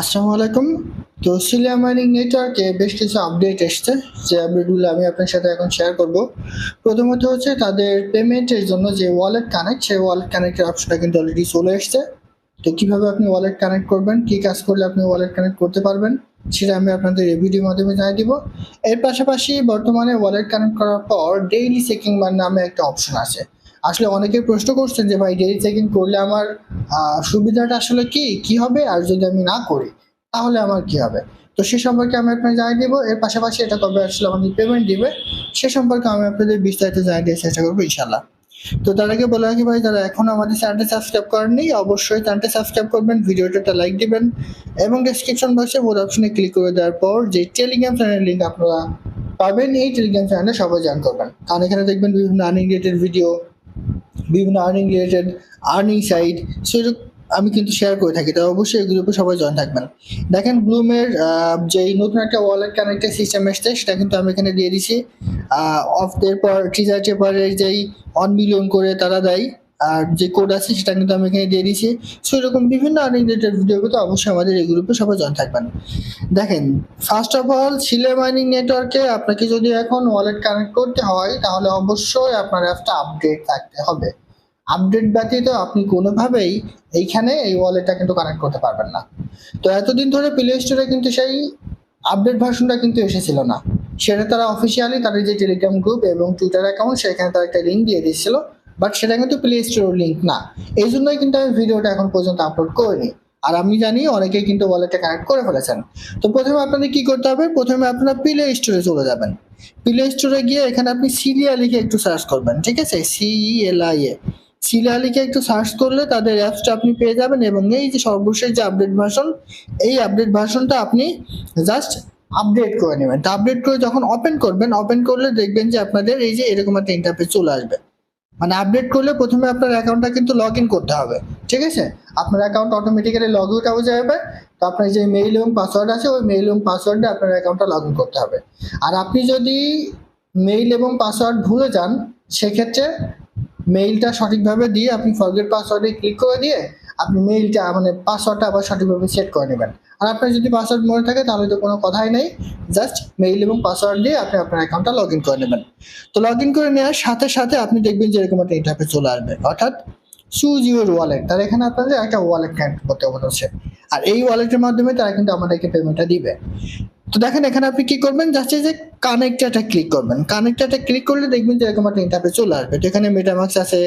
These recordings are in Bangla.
আসসালামু আলাইকুম। তো সিলিয়া মাইনিং নেটওয়ার্কে বেশ কিছু আপডেট এসছে। যে আপডেটগুলো আমি আপনার সাথে এখন শেয়ার করব। প্রথমত হচ্ছে তাদের পেমেন্টের জন্য যে ওয়ালেট কানেক্ট সেই ওয়ালেট কানেক্টের অপশনটা কিন্তু অলরেডি চলে এসছে। তো কীভাবে আপনি ওয়ালেট কানেক্ট করবেন, কী কাজ করলে আপনি ওয়ালেট কানেক্ট করতে পারবেন, সেটা আমি আপনাদের এই ভিডিওর মাধ্যমে জানিয়ে দিব। এর পাশাপাশি বর্তমানে ওয়ালেট কানেক্ট করার পর ডেইলি চেকিং নামে একটা অপশন আছে। আসলে অনেকে প্রশ্ন করছেন যে, ভাই ডেইলি চেকিং করলে আমার সুবিধাটা আসলে কি? কি হবে? আর যদি আমি না করি, তাহলে আমার কি হবে? তো সে সম্পর্কে আমি আপনাকে জানিয়ে দিব। এর পাশাপাশি এটা কবে আসলে আমাদের পেমেন্ট দিবে, সে সম্পর্কে আমি আপনাদের বিস্তারিত জানিয়ে দেওয়ার চেষ্টা করব ইনশাল্লাহ তো তার আগে বলে রাখি, ভাই, যারা এখন আমাদের চ্যানেলটা সাবস্ক্রাইব করেননি, অবশ্যই চ্যানেলটা সাবস্ক্রাইব করবেন, ভিডিওটা একটা লাইক দিবেন এবং ডেসক্রিপশন বক্সে মোর অপশনে ক্লিক করে দেওয়ার পর যে টেলিগ্রাম চ্যানেল লিঙ্ক আপনারা পাবেন, এই টেলিগ্রাম চ্যানেলে সবাই জয়েন করবেন। কারণ এখানে দেখবেন বিভিন্ন আর্নিং রিলেটেড ভিডিও বিভিন্ন আর্নিং রিলেটেড আর্নিং সাইট সেরকম আমি কিন্তু শেয়ার করে থাকি। তাই অবশ্যই এই গ্রুপে সবাই জয়েন থাকবেন। দেখেন ব্লুমের যে নতুন একটা ওয়ালেট কানেক্টের সিস্টেম এসছে, সেটা কিন্তু আমি এখানে দিয়ে দিছি। অফ পর ট্রিজার টেপারের যেই অন মিলিয়ন করে তারা দেয়। আর যে কোড আছে সেটা কিন্তু আমি এখানে দিয়ে দিয়েছি। সো এরকম বিভিন্ন আর্নিং রিলেটেড ভিডিওগুলো অবশ্যই আমাদের এই গ্রুপে সবাই জয়েন থাকবেন দেখেন ফার্স্ট অফ অল সিলে মাইনিং নেটওয়ার্কে আপনাকে যদি এখন ওয়ালেট কানেক্ট করতে হয়, তাহলে অবশ্যই আপনার অ্যাপটা আপডেট থাকতে হবে। আপডেট ব্যতীত আপনি কোনোভাবেই এইখানে এই ওয়ালেটটা কিন্তু কানেক্ট করতে পারবেন না। তো এতদিন ধরে প্লে স্টোরে কিন্তু সেই আপডেট ভার্সনটা কিন্তু এসেছিল না। সেটা তারা অফিসিয়ালি তাদের যে টেলিগ্রাম গ্রুপ এবং টুইটার অ্যাকাউন্ট সেখানে তারা একটা লিঙ্ক দিয়ে দিয়েছিল। বাট সেটা কিন্তু প্লে স্টোর লিঙ্ক না। এই জন্যই কিন্তু আমি ভিডিওটা এখন পর্যন্ত আপলোড করিনি। আর আমি জানি অনেকেই কিন্তু ওয়ালেটটা কানেক্ট করে ফেলেছেন। তো প্রথমে আপনাদের কি করতে হবে? প্রথমে আপনারা প্লে স্টোরে চলে যাবেন। প্লে স্টোরে গিয়ে এখানে আপনি সিলিয়া লিখে একটু সার্চ করবেন, ঠিক আছে? সিই এল আই এ সিলিয়া লিখে একটু সার্চ করলে তাদের অ্যাপসটা আপনি পেয়ে যাবেন এবং এই যে সর্বশেষ যে আপডেট ভার্সন এই আপডেট ভার্সনটা আপনি জাস্ট আপডেট করে নেবেন। তো আপডেট করে যখন ওপেন করবেন ওপেন করলে দেখবেন যে আপনাদের এই যে এরকম একটা ইন্টারফেস চলে আসবে। মানে আপডেট করলে প্রথমে আপনার অ্যাকাউন্টটা কিন্তু লগ ইন করতে হবে, ঠিক আছে? আপনার অ্যাকাউন্ট অটোমেটিক্যালি লগ আউট হয়ে যাবে তো আপনার যে মেইল এবং পাসওয়ার্ড আছে, ওই মেইল এবং পাসওয়ার্ডে আপনার অ্যাকাউন্টটা লগ ইন করতে হবে। আর আপনি যদি মেইল এবং পাসওয়ার্ড ভুলে যান, সেক্ষেত্রে মেইলটা সঠিকভাবে দিয়ে আপনি ফরগেট পাসওয়ার্ডে ক্লিক করে দিয়ে আপনি মেইলটা মানে পাসওয়ার্ডটা আবার সঠিকভাবে সেট করে নেবেন। আর আপনার যদি পাসওয়ার্ড মনে থাকে, তাহলে তো কোনো কথাই নেই। জাস্ট মেইল এবং পাসওয়ার্ড দিয়ে আপনি আপনার অ্যাকাউন্টটা লগ ইন করে নেবেন। তো লগ ইন করে নেওয়ার সাথে সাথে আপনি দেখবেন যে এরকম একটা ইন্টারফেস চলে আসবে। অর্থাৎ চুজ ইউর ওয়ালেট তার এখানে আপনাদের একটা ওয়ালেট কানেক্ট করতে বলেছে আর এই ওয়ালেটের মাধ্যমে তারা কিন্তু আমাদেরকে পেমেন্টটা দিবে। তো দেখেন, এখানে আপনি কি করবেন? এই যে কানেক্টারটা ক্লিক করবেন। কানেক্টারটা ক্লিক করলে দেখবেন যে এরকম একটা ইন্টারফেস চলে আসবে। তো এখানে মেটামাক্স আছে,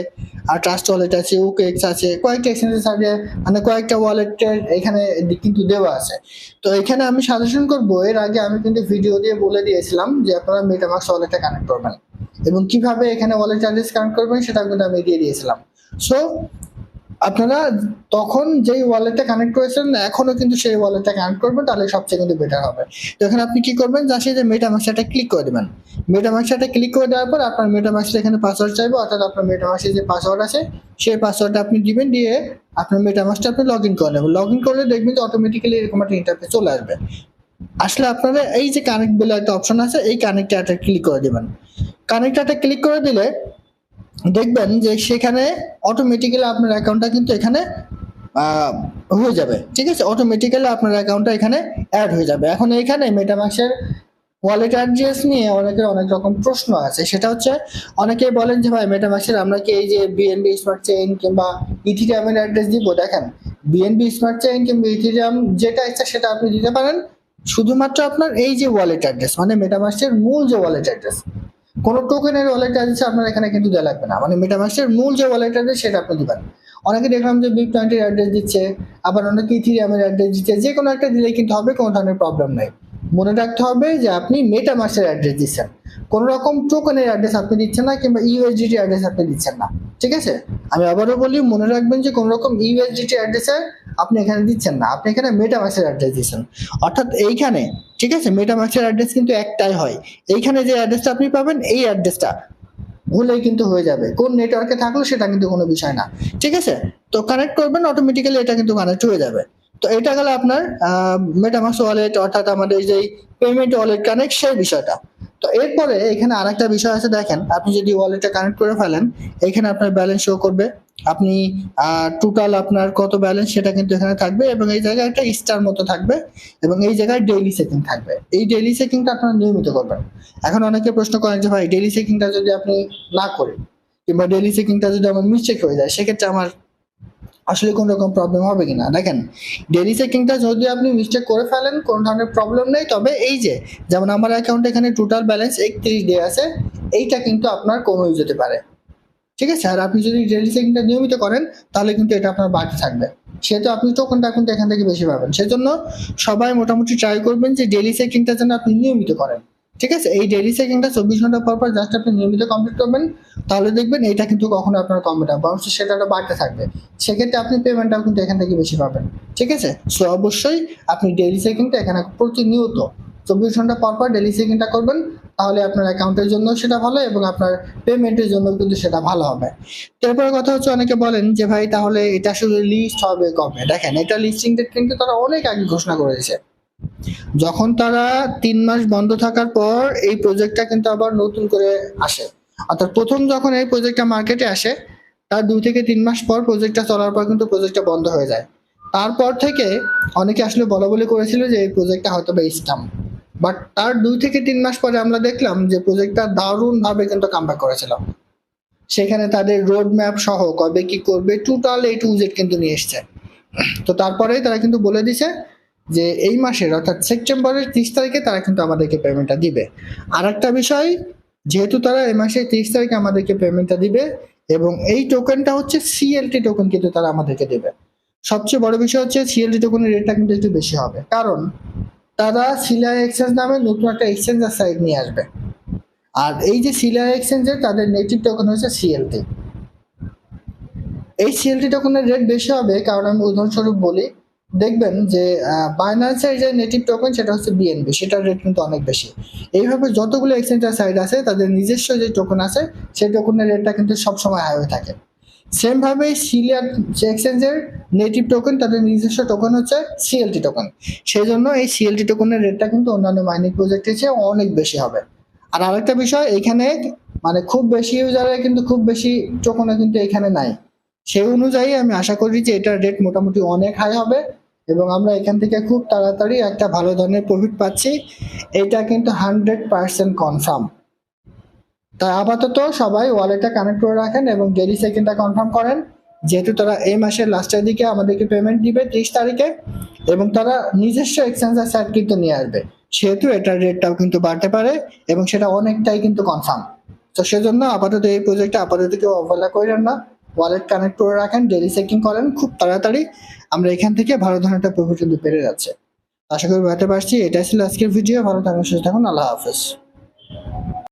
আর ট্রাস্ট ওয়ালেট আছে ওকেক্স আছে, কয়েকটা এক্সচেঞ্জেস আছে মানে কয়েকটা ওয়ালেটের এখানে কিন্তু দেওয়া আছে। তো এখানে আমি সাজেশন করব, এর আগে আমি কিন্তু ভিডিও দিয়ে বলে দিয়েছিলাম যে আপনারা মেটামাক্স ওয়ালেটটা কানেক্ট করবেন। এবং কীভাবে এখানে ওয়ালেট চার্জেস কানেক্ট করবেন সেটা কিন্তু আমি দিয়ে দিয়েছিলাম। সো আপনারা তখন যেই ওয়ালেটটা কানেক্ট করেছেন এখনও কিন্তু সেই ওয়ালেটটা কানেক্ট করবেন, তাহলে সবচেয়ে কিন্তু বেটার হবে। তো এখানে আপনি কি করবেন জাস্ট এই যে মেটামাক্সটা ক্লিক করে দেবেন। মেটামাক্সটা ক্লিক করে দেওয়ার পর আপনার মেটামাক্সটা এখানে পাসওয়ার্ড চাইবে, অর্থাৎ আপনার মেটামাক্সের যে পাসওয়ার্ড আছে, সেই পাসওয়ার্ডটা আপনি দিবেন, দিয়ে আপনার মেটামাক্সটা আপনি লগ ইন করে নেবেন। লগ ইন করলে দেখবেন যে অটোমেটিক্যালি এরকম একটা ইন্টারফেস চলে আসবে। আসলে আপনারা এই যে কানেক্ট বলে একটা অপশন আছে, এই কানেক্টারটা ক্লিক করে দেবেন। কানেক্টারটা ক্লিক করে দিলে দেখবেন যে সেখানে অটোমেটিক্যালি আপনার অ্যাকাউন্টটা কিন্তু এখানে হয়ে যাবে। ঠিক আছে? অটোমেটিক্যালি আপনার অ্যাকাউন্টটা এখানে অ্যাড হয়ে যাবে। এখন এখানে মেটামাক্সের ওয়ালেট অ্যাড্রেস নিয়ে অনেকের অনেক রকম প্রশ্ন আছে। সেটা হচ্ছে, অনেকেই বলেন যে, ভাই মেটামাক্সের আমরা কি এই যে বিএনবি স্মার্ট চেইন কিংবা ইথিরিয়ামের অ্যাড্রেস দিব? দেখেন বিএনবি স্মার্ট চেইন কিংবা ইথিরিয়াম যেটা ইচ্ছা সেটা আপনি দিতে পারেন। শুধুমাত্র আপনার এই যে ওয়ালেট অ্যাড্রেস মানে মেটামাক্সের মূল যে ওয়ালেট অ্যাড্রেস কোনো টোকেনের ওয়ালেট আছে, আপনার এখানে কিন্তু দেওয়া লাগবে না। মানে মেটামাক্সের মূল যে ওয়ালেট আছে, সেটা আপনি দিবেন অনেকে দেখলাম যে বিগ টোয়েন্টির অ্যাড্রেস দিচ্ছে, আবার অনেকে ইথিরিয়ামের অ্যাড্রেস দিচ্ছে, যে কোনো একটা দিলেই কিন্তু হবে, কোনো ধরনের প্রবলেম নাই। মনে রাখতে হবে যে আপনি মেটামাক্সের অ্যাড্রেস দিচ্ছেন। কোনো রকম টোকেনের অ্যাড্রেস আপনি দিচ্ছেন না, কিংবা ইউএসডিটি অ্যাড্রেস আপনি দিচ্ছেন না। ঠিক আছে? আমি আবারও বলি, মনে রাখবেন যে কোনো রকম ইউএসডিটি অ্যাড্রেসের আপনি এখানে দিচ্ছেন না, আপনি এখানে মেটামাক্সের অ্যাড্রেস দিচ্ছেন অর্থাৎ এইখানে, ঠিক আছে? মেটামাক্সের অ্যাড্রেস কিন্তু একটাই হয়। এইখানে যে অ্যাড্রেসটা আপনি পাবেন, এই অ্যাড্রেসটা ভুলেই কিন্তু হয়ে যাবে। কোন নেটওয়ার্কে থাকল সেটা কিন্তু কোনো বিষয় না। ঠিক আছে? তো কানেক্ট করবেন অটোমেটিক্যালি এটা কিন্তু কানেক্ট হয়ে যাবে। তো এটা গেল আপনার মেটামাক্স ওয়ালেট অর্থাৎ আমাদের যেই পেমেন্ট ওয়ালেট কানেক্ট সেই বিষয়টা। তো এরপরে এখানে আরেকটা বিষয় আছে, দেখেন। আপনি যদি ওয়ালেটটা কানেক্ট করে ফেলেন, এখানে আপনার ব্যালেন্স শো করবে। আপনি টোটাল আপনার কত ব্যালেন্স সেটা কিন্তু এখানে থাকবে এবং এই জায়গায় একটা স্টার মতো থাকবে এবং এই জায়গায় ডেইলি চেকিং থাকবে। এই ডেইলি চেকিংটা আপনারা নিয়মিত করবেন। এখন অনেকে প্রশ্ন করেন যে, ভাই ডেইলি চেকিংটা যদি আপনি না করেন কিংবা ডেইলি চেকিংটা যদি আমার মিসটেক হয়ে যায়, সেক্ষেত্রে আমার আসলে কোনো রকম প্রবলেম হবে কিনা? দেখেন ডেইলি চেকিংটা যদি আপনি মিস্টেক করে ফেলেন, কোনো ধরনের প্রবলেম নেই। তবে এই যে, যেমন আমার অ্যাকাউন্টে এখানে টোটাল ব্যালেন্স একত্রিশ ডে আছে, এইটা কিন্তু আপনার কমেও যেতে পারে। ঠিক আছে? আর আপনি যদি ডেইলি চেকিংটা নিয়মিত করেন, তাহলে কিন্তু এটা আপনার বাড়তে থাকবে। সেহেতু আপনি টোকনটা কিন্তু এখান থেকে বেশি পাবেন। সেজন্য সবাই মোটামুটি ট্রাই করবেন যে ডেইলি চেকিংটা যেন আপনি নিয়মিত করেন। ঠিক আছে? এই ডেইলি চেকিংটা চব্বিশ ঘণ্টা পর পর জাস্ট আপনি নিয়মিত কমপ্লিট করবেন, তাহলে দেখবেন এটা কিন্তু কখনো আপনার কমবে না, বরঞ্চ সেটা বাড়তে থাকবে। সেক্ষেত্রে আপনি পেমেন্টটাও কিন্তু এখান থেকে বেশি পাবেন। ঠিক আছে? সো অবশ্যই আপনি ডেইলি চেকিংটা এখানে প্রতিনিয়ত চব্বিশ ঘণ্টা পর পর ডেইলি চেকিংটা করবেন। তাহলে আপনার অ্যাকাউন্টের জন্য সেটা ভালো এবং আপনার পেমেন্টের জন্য কিন্তু সেটা ভালো হবে। তারপরে কথা হচ্ছে অনেকে বলেন যে, ভাই, তাহলে এটা শুধু লিস্ট হবে কবে? দেখেন, এটা লিস্টিং ডেট কিন্তু তারা অনেক আগে ঘোষণা করেছে। যখন তারা তিন মাস বন্ধ থাকার পর এই প্রজেক্টটা কিন্তু আবার নতুন করে আসে। অর্থাৎ প্রথম যখন এই প্রজেক্টটা মার্কেটে আসে, তার দুই থেকে তিন মাস পর প্রজেক্টটা চলার পর কিন্তু প্রজেক্টটা বন্ধ হয়ে যায়। তারপর থেকে অনেকে আসলে বলা বলি করেছিল যে, এই প্রজেক্টটা হয়তো বা স্টাম বাট তার দুই থেকে তিন মাস পরে আমরা দেখলাম যে প্রজেক্টটা দারুণভাবে কিন্তু কামব্যাক করেছিল। সেখানে তাদের রোড ম্যাপ সহ কবে কি করবে টোটাল এই টু জেড কিন্তু নিয়ে এসছে। তো তারপরে তারা কিন্তু বলে দিছে যে এই মাসের অর্থাৎ সেপ্টেম্বরের তিরিশ তারিখে তারা কিন্তু আমাদেরকে পেমেন্টটা দিবে। আর একটা বিষয়, যেহেতু তারা এই মাসের তিরিশ তারিখে আমাদেরকে পেমেন্টটা দিবে এবং এই টোকেনটা হচ্ছে সিএলটি টোকেন কিন্তু তারা আমাদেরকে দেবে। সবচেয়ে বড় বিষয় হচ্ছে সিএলটি টোকেনের রেটটা কিন্তু একটু বেশি হবে। কারণ তারা সিলাই এক্সচেঞ্জ নামে নতুন একটা এক্সচেঞ্জার সাইট নিয়ে আসবে। আর এই যে সিলাই এক্সচেঞ্জের তাদের নেটিভ টোকেন হচ্ছে সিএলটি এই সিএলটি টোকেনের রেট বেশি হবে কারণ আমি উদাহরণস্বরূপ বলি, দেখবেন যে বাইন্যান্সের যে নেটিভ টোকেন সেটা হচ্ছে বিএনবি সেটার রেট কিন্তু অনেক বেশি। এইভাবে যতগুলো এক্সচেঞ্জার সাইড আছে, তাদের নিজস্ব যে টোকেন আছে, সেই টোকেনের রেটটা কিন্তু সবসময় হাই হয়ে থাকে। সেম ভাবে সিলিয়ার এক্সচেঞ্জের নেটিভ টোকেন তাদের নিজস্ব টোকেন হচ্ছে সিএলটি টোকেন সেই জন্য এই সিএলটি টোকেনের রেটটা কিন্তু অন্যান্য মাইনিং প্রজেক্টের চেয়ে অনেক বেশি হবে। আর আরেকটা বিষয়, এখানে মানে খুব বেশি ইউজারের কিন্তু খুব বেশি টোকেনও কিন্তু এখানে নাই। সেই অনুযায়ী আমি আশা করি যে এটার রেট মোটামুটি অনেক হাই হবে এবং আমরা এখান থেকে খুব তাড়াতাড়ি একটা ভালো ধরনের প্রফিট পাচ্ছি। এটা কিন্তু হান্ড্রেড পার্সেন্ট কনফার্ম তাই আপাতত সবাই ওয়ালেটটা কানেক্ট করে রাখেন এবং ডেলি সেকেন্ডটা কনফার্ম করেন। যেহেতু তারা এই মাসের লাস্টের দিকে আমাদেরকে পেমেন্ট দিবে ত্রিশ তারিখে এবং তারা নিজস্ব এক্সচেঞ্জার সাইট কিন্তু নিয়ে আসবে। সেহেতু এটার রেটটাও কিন্তু বাড়তে পারে এবং সেটা অনেকটাই কিন্তু কনফার্ম তো সেজন্য আপাতত এই প্রজেক্টটা আপাতত কেউ অবহেলা করেন না। ওয়ালেট কানেক্ট করে রাখেন ডেলি চেকিং করেন, খুব তাড়াতাড়ি আমরা এখান থেকে ভালো ধরনের একটা প্রফিট কিন্তু পেরে যাচ্ছে। আশা করি বুঝতে পারছি, এটাই ছিল আজকের ভিডিও ভালো থাকুন, সুস্থ থাকুন, আল্লাহ হাফেজ।